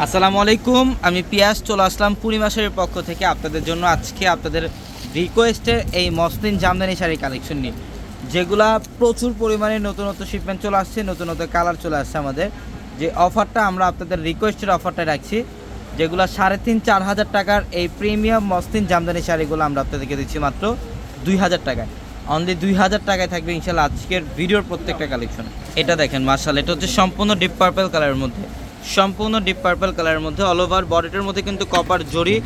আসসালামু আলাইকুম, আমি পিয়াস, চলে আসলাম পূর্ণিমাসের পক্ষ থেকে আপনাদের জন্য আজকে আপনাদের রিকোয়েস্টের এই মসলিন জামদানি শাড়ি কালেকশন নিয়ে। যেগুলা প্রচুর পরিমাণে নতুন নতুন শিপমেন্ট চলে আসছে নতুন নতুন কালার চলে আসছে আমাদের। যে অফারটা আমরা আপনাদের রিকোয়েস্টের অফারটা রাখছি, যেগুলো সাড়ে তিন, চার হাজার টাকার এই প্রিমিয়াম মসলিন জামদানি শাড়িগুলো আমরা আপনাদেরকে দিচ্ছি মাত্র দুই হাজার টাকায়। অনলি দুই হাজার টাকায় থাকবে ইনশাল্লাহ আজকের ভিডিওর প্রত্যেকটা কালেকশন এটা দেখেন মার্শাল এটা হচ্ছে সম্পূর্ণ ডিপ পার্পল কালারের মধ্যে। সম্পূর্ণ ডিপ পার্পল কালারের মধ্যে অল ওভার বডিটার মধ্যে কিন্তু কপার জরি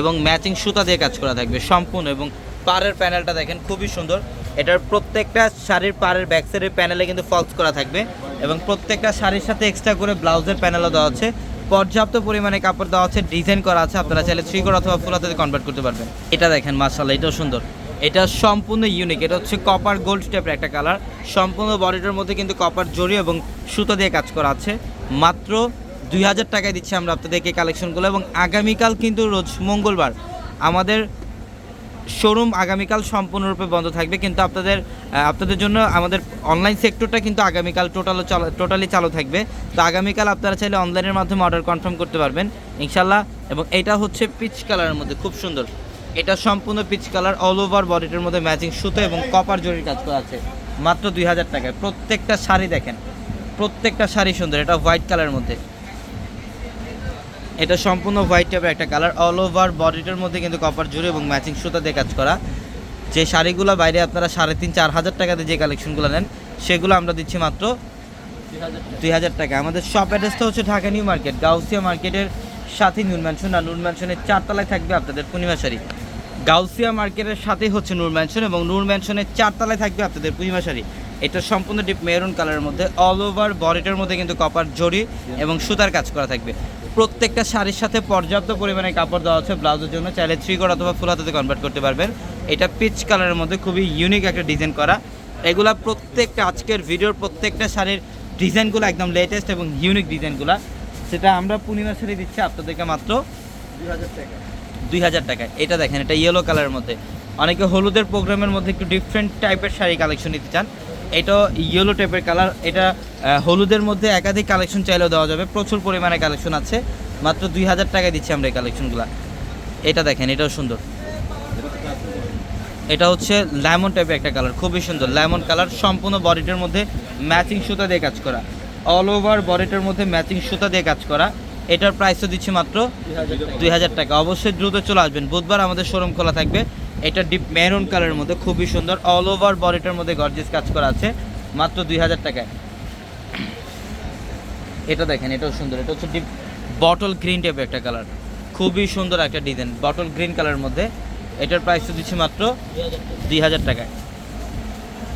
এবং ম্যাচিং সুতা দিয়ে কাজ করা থাকবে সম্পূর্ণ এবং পাড়ের প্যানেলটা দেখেন খুবই সুন্দর। এটার প্রত্যেকটা শাড়ির পাড়ের ব্যাক সাইডের প্যানেলে কিন্তু ফলস করা থাকবে এবং প্রত্যেকটা শাড়ির সাথে এক্সট্রা করে ব্লাউজের প্যানেলও দেওয়া আছে। পর্যাপ্ত পরিমাণে কাপড় দেওয়া আছে ডিজাইন করা আছে, আপনারা চাইলে থ্রি কোড অথবা ফুল হাতে কনভার্ট করতে পারবেন। এটা দেখেন মার্শাল্লাহ এটাও সুন্দর। এটা সম্পূর্ণ ইউনিক এটা হচ্ছে কপার গোল্ড টাইপের একটা কালার সম্পূর্ণ বডিটার মধ্যে কিন্তু কপার জড়ি এবং সুতো দিয়ে কাজ করা আছে। মাত্র দুই হাজার টাকায় দিচ্ছি আমরা আপনাদেরকে কালেকশনগুলো এবং আগামীকাল কিন্তু রোজ মঙ্গলবার আমাদের শোরুম আগামীকাল সম্পূর্ণরূপে বন্ধ থাকবে। কিন্তু আপনাদের আপনাদের জন্য আমাদের অনলাইন সেক্টরটা কিন্তু আগামীকাল টোটাল টোটালি চালু থাকবে। তো আগামীকাল আপনারা চাইলে অনলাইনের মাধ্যমে অর্ডার কনফার্ম করতে পারবেন ইনশাল্লাহ এবং এটা হচ্ছে পিচ কালারের মধ্যে, খুব সুন্দর। এটা সম্পূর্ণ পিচ কালার অল ওভার বডিটার মধ্যে ম্যাচিং সুতো এবং কপার জরির কাজ করা আছে। মাত্র দুই হাজার টাকায়। প্রত্যেকটা শাড়ি দেখেন, প্রত্যেকটা শাড়ি সুন্দর, এটা হোয়াইট কালারের মধ্যে। এটা সম্পূর্ণ হোয়াইট টাইপের একটা কালার অল ওভার বডিটার মধ্যে কিন্তু কপার জুড়ে এবং ম্যাচিং সুতা দিয়ে কাজ করা। যে শাড়িগুলো বাইরে আপনারা সাড়ে তিন, চার হাজার টাকাতে যে কালেকশনগুলো নেন, সেগুলো আমরা দিচ্ছি মাত্র দুই হাজার টাকা। আমাদের শপ অ্যাড্রেসটা হচ্ছে ঢাকা নিউ মার্কেট, গাউসিয়া মার্কেটের সাথে নুন ম্যানশন আর নুন ম্যানশনের চারতলায় থাকবে আপনাদের পূর্ণিমা শাড়ি। গাউসিয়া মার্কেটের সাথেই হচ্ছে নূর ম্যানশন এবং নূর ম্যানশনের চারতলায় থাকবে আপনাদের পূর্ণিমা শাড়ি। এটা সম্পূর্ণ ডিপ মেরুন কালারের মধ্যে অল ওভার বডিটার মধ্যে কিন্তু কপার জড়ি এবং সুতার কাজ করা থাকবে। প্রত্যেকটা শাড়ির সাথে পর্যাপ্ত পরিমাণে কাপড় দেওয়া আছে ব্লাউজের জন্য। চাইলে থ্রি কোড অথবা ফুল হাতাতে কনভার্ট করতে পারবেন। এটা পিচ কালারের মধ্যে খুবই ইউনিক একটা ডিজাইন করা। এগুলা প্রত্যেকটা আজকের ভিডিওর প্রত্যেকটা শাড়ির ডিজাইনগুলো একদম লেটেস্ট এবং ইউনিক ডিজাইনগুলো সেটা আমরা পূর্ণিমা শাড়ি দিচ্ছি আপনাদেরকে মাত্র দুই হাজার টাকায় এটা দেখেন এটা ইয়েলো কালারের মধ্যে। অনেকে হলুদের প্রোগ্রামের মধ্যে একটু ডিফারেন্ট টাইপের শাড়ি কালেকশন নিতে চান। এটা ইয়েলো টাইপের কালার এটা হলুদের মধ্যে একাধিক কালেকশন চাইলেও দেওয়া যাবে। প্রচুর পরিমাণে কালেকশন আছে। মাত্র দুই হাজার টাকায় দিচ্ছি আমরা এই কালেকশনগুলো এটা দেখেন, এটাও সুন্দর। এটা হচ্ছে লেমন টাইপের একটা কালার খুবই সুন্দর। লেমন কালার সম্পূর্ণ বডিটার মধ্যে ম্যাচিং সুতা দিয়ে কাজ করা। অল ওভার বডিটার মধ্যে ম্যাচিং সুতা দিয়ে কাজ করা। এটার প্রাইসও দিচ্ছি মাত্র দুই হাজার টাকা। অবশ্যই দ্রুত চলে আসবেন। বুধবার আমাদের শোরুম খোলা থাকবে। এটা ডিপ মেরুন কালারের মধ্যে, খুবই সুন্দর অল ওভার বডিটার মধ্যে গর্জিয়াস কাজ করা আছে, মাত্র দুই হাজার টাকায়। এটা দেখেন, এটাও সুন্দর, এটা হচ্ছে ডিপ বটল গ্রিন টাইপের একটা কালার খুবই সুন্দর একটা ডিজাইন বটল গ্রিন কালারের মধ্যে। এটার প্রাইস তো দিচ্ছি মাত্র দুই হাজার টাকায়।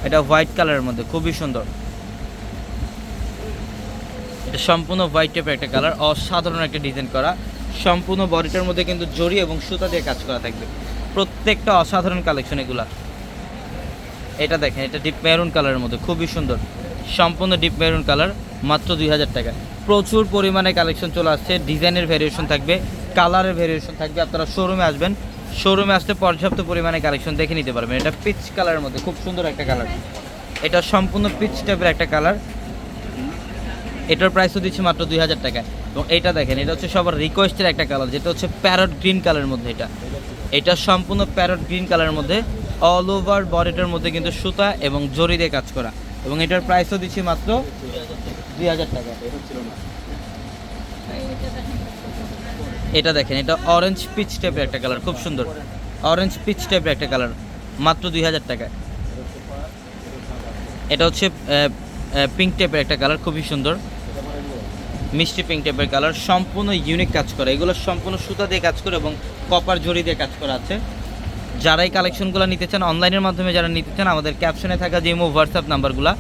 এটা হোয়াইট কালারের মধ্যে, খুবই সুন্দর। এটা সম্পূর্ণ হোয়াইট টাইপের একটা কালার অসাধারণ একটা ডিজাইন করা। সম্পূর্ণ বডিটার মধ্যে কিন্তু জড়ি এবং সুতা দিয়ে কাজ করা থাকবে। প্রত্যেকটা অসাধারণ কালেকশন এগুলা। এটা দেখেন, এটা ডিপ মেরুন কালারের মধ্যে, খুবই সুন্দর। সম্পূর্ণ ডিপ মেরুন কালার মাত্র দুই হাজার টাকা প্রচুর পরিমাণে কালেকশন চলে আসছে ডিজাইনের ভ্যারিয়েশন থাকবে কালারের ভ্যারিয়েশন থাকবে, আপনারা শোরুমে আসবেন শোরুমে আসতে পর্যাপ্ত পরিমাণে কালেকশন দেখে নিতে পারবেন। এটা পিচ কালারের মধ্যে, খুব সুন্দর একটা কালার এটা সম্পূর্ণ পিচ টাইপের একটা কালার এটার প্রাইসও দিচ্ছে মাত্র দুই হাজার টাকা এবং এটা দেখেন, এটা হচ্ছে সবার রিকোয়েস্টের একটা কালার যেটা হচ্ছে প্যারট গ্রিন কালারের মধ্যে এটা। এটা সম্পূর্ণ প্যারট গ্রিন কালারের মধ্যে অল ওভার বডিটার মধ্যে কিন্তু সুতা এবং জরি দিয়ে কাজ করা। এবং এটার প্রাইসও দিচ্ছি মাত্র দুই হাজার টাকা। এটা দেখেন, এটা অরেঞ্জ পিচ টাইপের একটা কালার খুব সুন্দর। অরেঞ্জ পিচ টাইপের একটা কালার মাত্র দুই হাজার টাকায় এটা হচ্ছে পিঙ্ক টাইপের একটা কালার খুবই সুন্দর। মিষ্টি পিঙ্ক টাইপের কালার সম্পূর্ণ ইউনিক কাজ করে। এগুলো সম্পূর্ণ সুতা দিয়ে কাজ করে এবং কপার জড়ি দিয়ে কাজ করা আছে। যারা এই কালেকশনগুলো নিতে চান অনলাইনের মাধ্যমে যারা নিতে চান, আমাদের ক্যাপশনে থাকা যে ইমো হোয়াটসঅ্যাপ নাম্বারগুলো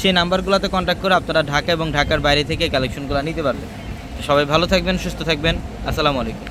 সেই নাম্বারগুলোতে কন্ট্যাক্ট করে আপনারা ঢাকা এবং ঢাকার বাইরে থেকে কালেকশনগুলো নিতে পারবেন। সবাই ভালো থাকবেন, সুস্থ থাকবেন। আসসালামু আলাইকুম।